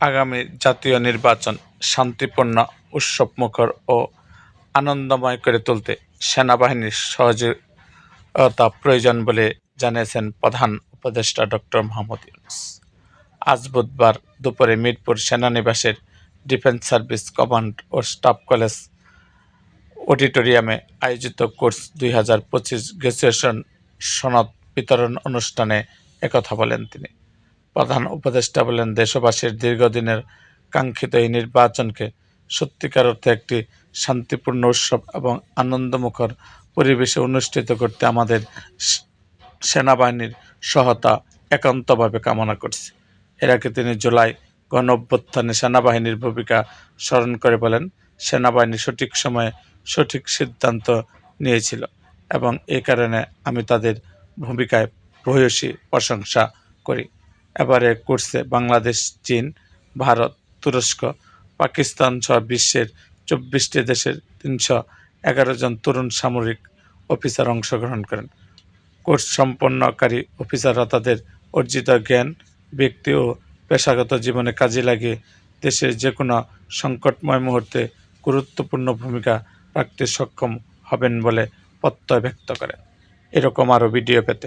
আগামী জাতীয় নির্বাচন শান্তিপূর্ণ, উৎসবমুখর ও আনন্দময় করে তুলতে সেনাবাহিনীর সহযোগিতা প্রয়োজন বলে জানিয়েছেন প্রধান উপদেষ্টা ডক্টর মোহাম্মদ ইউনুস। আজ বুধবার দুপুরে মিরপুর সেনানিবাসের ডিফেন্স সার্ভিস কমান্ড ও স্টাফ কলেজ অডিটোরিয়ামে আয়োজিত কোর্স দুই হাজার পঁচিশ গ্র্যাজুয়েশন সনদ বিতরণ অনুষ্ঠানে একথা বলেন তিনি। প্রধান উপদেষ্টা বলেন, দেশবাসীর দীর্ঘদিনের কাঙ্ক্ষিত এই নির্বাচনকে সত্যিকার অর্থে একটি শান্তিপূর্ণ উৎসব এবং আনন্দমুখর পরিবেশে অনুষ্ঠিত করতে আমাদের সেনাবাহিনীর সহায়তা একান্তভাবে কামনা করছে। এর আগে তিনি জুলাই গণ অভ্যুত্থানে সেনাবাহিনীর ভূমিকা স্মরণ করে বলেন, সেনাবাহিনী সঠিক সময়ে সঠিক সিদ্ধান্ত নিয়েছিল এবং এই কারণে আমি তাদের ভূমিকায় ভূয়সী প্রশংসা করি। এবারে কোর্সে বাংলাদেশ, চীন, ভারত, তুরস্ক, পাকিস্তান সহ বিশ্বের চব্বিশটি দেশের তিনশো এগারো জন তরুণ সামরিক অফিসার অংশগ্রহণ করেন। কোর্স সম্পন্নকারী অফিসাররা তাদের অর্জিত জ্ঞান, ব্যক্তি ও পেশাগত জীবনে কাজে লাগিয়ে দেশের যে কোনো সংকটময় মুহূর্তে গুরুত্বপূর্ণ ভূমিকা রাখতে সক্ষম হবেন বলে প্রত্যয় ব্যক্ত করেন। এরকম আরও ভিডিও পেতে